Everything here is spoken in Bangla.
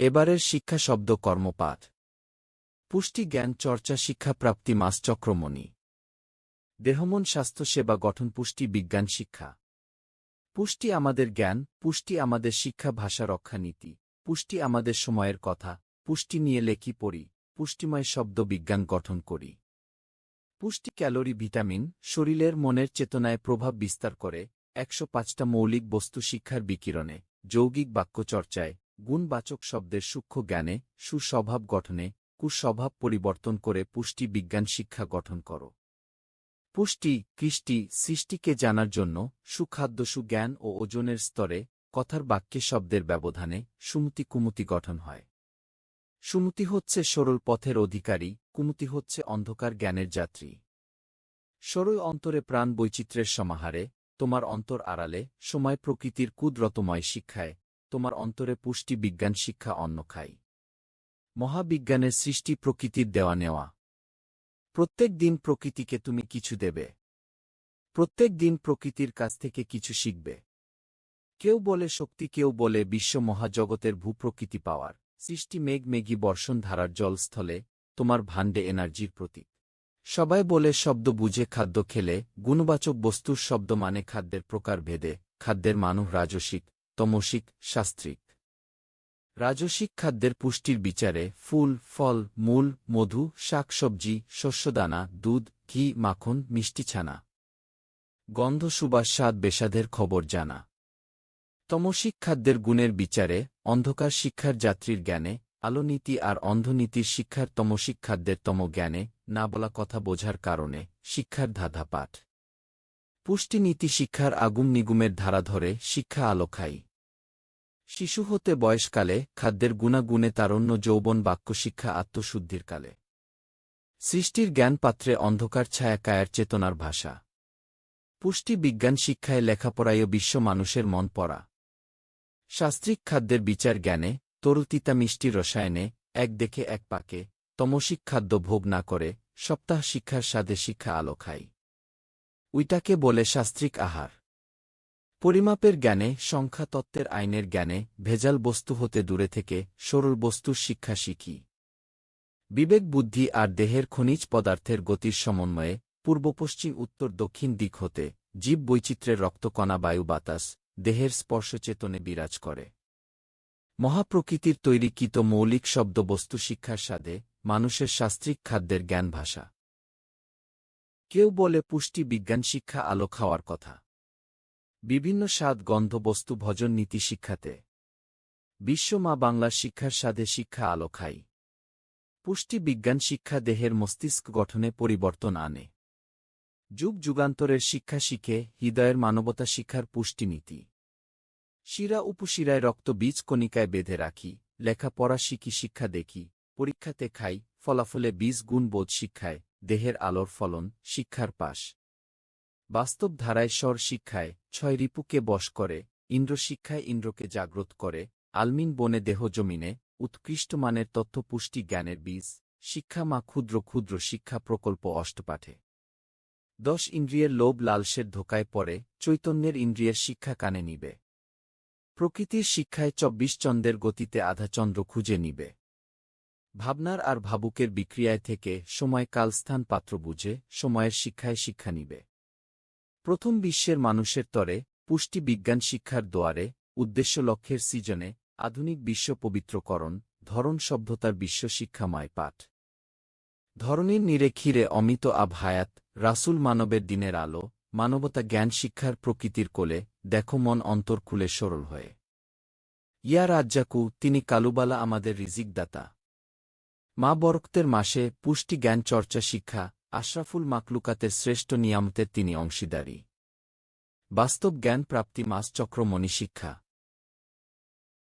এবারের শিক্ষা শব্দ কর্মপাঠ পুষ্টি জ্ঞান চর্চা শিক্ষাপ্রাপ্তি মাসচক্রমণি দেহমন স্বাস্থ্য সেবা গঠন পুষ্টি বিজ্ঞান শিক্ষা। পুষ্টি আমাদের জ্ঞান, পুষ্টি আমাদের শিক্ষা ভাষা রক্ষা নীতি, পুষ্টি আমাদের সময়ের কথা, পুষ্টি নিয়ে লেখি পড়ি, পুষ্টিময় শব্দ বিজ্ঞান গঠন করি। পুষ্টি ক্যালোরি ভিটামিন, শরীরের মনের চেতনায় প্রভাব বিস্তার করে, একশো পাঁচটা মৌলিক বস্তু শিক্ষার বিকিরণে, যৌগিক বাক্যচর্চায় গুণবাচক শব্দের সূক্ষ্ম জ্ঞানে, সুস্বভাব গঠনে, কুস্বভাব পরিবর্তন করে পুষ্টি বিজ্ঞান শিক্ষা গঠন করো। পুষ্টি, কৃষ্টি, সৃষ্টিকে জানার জন্য সুখাদ্য সুজ্ঞান ও ওজনের স্তরে কথার বাক্যে শব্দের ব্যবধানে সুমতি কুমতি গঠন হয়। সুমতি হচ্ছে সরল পথের অধিকারী, কুমতি হচ্ছে অন্ধকার জ্ঞানের যাত্রী। সরল অন্তরে প্রাণ বৈচিত্র্যের সমাহারে, তোমার অন্তর আড়ালে, সময় প্রকৃতির কুদরতময় শিক্ষায় তোমার অন্তরে পুষ্টি বিজ্ঞান শিক্ষা অন্ন খাই মহাবিজ্ঞানের সৃষ্টি প্রকৃতির দেওয়া নেওয়া। প্রত্যেক দিন প্রকৃতিকে তুমি কিছু দেবে। প্রত্যেক দিন প্রকৃতির কাছ থেকে কিছু শিখবে। কেউ বলে শক্তি, কেউ বলে বিশ্ব মহাজগতের ভূপ্রকৃতি পাওয়ার। সৃষ্টি মেঘ, মেঘি বর্ষণ ধারার জলস্থলে তোমার ভাণ্ডে এনার্জির প্রতীক। সবাই বলে শব্দ বুঝে খাদ্য খেলে, গুণবাচক বস্তুর শব্দ মানে খাদ্যের প্রকার ভেদে, খাদ্যের মানুষ রাজসিক। তমসিক শাস্ত্রিক। রাজসিক খাদ্যের পুষ্টির বিচারে ফুল, ফল, মূল, মধু শাকসবজি শস্যদানা, দুধ, ঘি, মাখন, মিষ্টি ছানা। গন্ধ, সুবাস, স্বাদ, বেসাদের খবর জানা। তমসিক খাদ্যের গুণের বিচারে অন্ধকার শিক্ষার যাত্রীর জ্ঞানে, আলোনীতি আর অন্ধনীতির শিক্ষার তমসিক খাদ্যের তম জ্ঞানে না বলা কথা বোঝার কারণে শিক্ষার ধাঁধা পাঠ। পুষ্টিনীতি শিক্ষার আগুম নিগুমের ধারা ধরে শিক্ষা আলো শিশু হতে বয়সকালে খাদ্যের গুণাগুণে তারণ্য যৌবন বাক্য শিক্ষা আত্মশুদ্ধির কালে। সৃষ্টির জ্ঞানপাত্রে অন্ধকার ছায়া কায়ার চেতনার ভাষা। পুষ্টি বিজ্ঞান শিক্ষায় লেখাপড়ায় বিশ্ব মানুষের মন পড়া। শাস্ত্রিক খাদ্যের বিচার জ্ঞানে, তরুতিতা মিষ্টি রসায়নে, এক দেখে এক পাকে, তমসিক খাদ্য ভোগ না করে, সপ্তাহ শিক্ষার স্বাদে শিক্ষা আলো খাই উইটাকে বলে শাস্ত্রিক আহার। পরিমাপের জ্ঞানে, সংখ্যা তত্ত্বের আইনের জ্ঞানে ভেজাল বস্তু হতে দূরে থেকে সরল বস্তুর শিক্ষা শিখি। বিবেক বুদ্ধি আর দেহের খনিজ পদার্থের গতির সমন্বয়ে পূর্ব পশ্চিম উত্তর দক্ষিণ দিক হতে জীব বৈচিত্র্যের রক্তকণা বায়ু বাতাস দেহের স্পর্শচেতনে বিরাজ করে। মহাপ্রকৃতির তৈরিকৃত মৌলিক শব্দ বস্তু শিক্ষার স্বাদে মানুষের শাস্ত্রিক খাদ্যের জ্ঞান ভাষা কেউ বলে পুষ্টি বিজ্ঞান শিক্ষা আলো খাওয়ার কথা। বিভিন্ন স্বাদ, গন্ধ, বস্তু, ভজন, নীতি শিক্ষাতে। বিশ্ব মা বাংলার শিক্ষার স্বাদে শিক্ষা আলো খাই পুষ্টি বিজ্ঞান শিক্ষা দেহের মস্তিষ্ক গঠনে পরিবর্তন আনে। যুগ যুগান্তরের শিক্ষা শিখে হৃদয়ের মানবতা শিক্ষার পুষ্টিনীতি শিরা উপশিরায় রক্ত বীজ কণিকায় বেঁধে রাখি, লেখাপড়া শিখি, শিক্ষা দেখি, পরীক্ষাতে খাই, ফলাফলে বীজ, গুণ, বোধ শিক্ষায় দেহের আলোর ফলন শিক্ষার পাশ। বাস্তব ধারায় স্বর শিক্ষায় ছয় রিপুকে বশ করে, ইন্দ্র শিক্ষায় ইন্দ্রকে জাগ্রত করে, আলমিন বনে দেহ জমিনে, উৎকৃষ্ট মানের তথ্য পুষ্টি জ্ঞানের বীজ, শিক্ষা মা ক্ষুদ্র ক্ষুদ্র শিক্ষা প্রকল্প অষ্টপাঠে। দশ ইন্দ্রিয়ের লোভ লালসের ধোকায় পড়ে, চৈতন্যের ইন্দ্রিয়ের শিক্ষা কানে নিবে। প্রকৃতির শিক্ষায় চব্বিশ চন্দ্রের গতিতে আধা চন্দ্র খুঁজে নিবে। ভাবনার আর ভাবুকের বিক্রিয়ায় থেকে সময় কালস্থান পাত্র বুঝে সময়ের শিক্ষায় শিক্ষা নিবে। প্রথম বিশ্বের মানুষের তরে পুষ্টি বিজ্ঞান শিক্ষার দোয়ারে, উদ্দেশ্য লক্ষ্যের সৃজনে আধুনিক বিশ্ব পবিত্রকরণ ধরন সভ্যতার বিশ্ব শিক্ষাময় পাঠ। ধরনীর নিরে ক্ষীরে অমিত আব হায়াত, রাসুল মানবের দিনের আলো, মানবতা জ্ঞান শিক্ষার প্রকৃতির কোলে দেখো মন অন্তর খুলে সরল হয়ে। ইয়া রাজ্জাকু, তিনি কালুবালা আমাদের রিজিকদাতা। মা বরক্তের মাসে পুষ্টি জ্ঞান চর্চা শিক্ষা আশরাফুল মাকলুকাতের শ্রেষ্ঠ নিয়ামতের তিনি অংশীদারী। বাস্তব জ্ঞান প্রাপ্তি মাস চক্রমণি শিক্ষা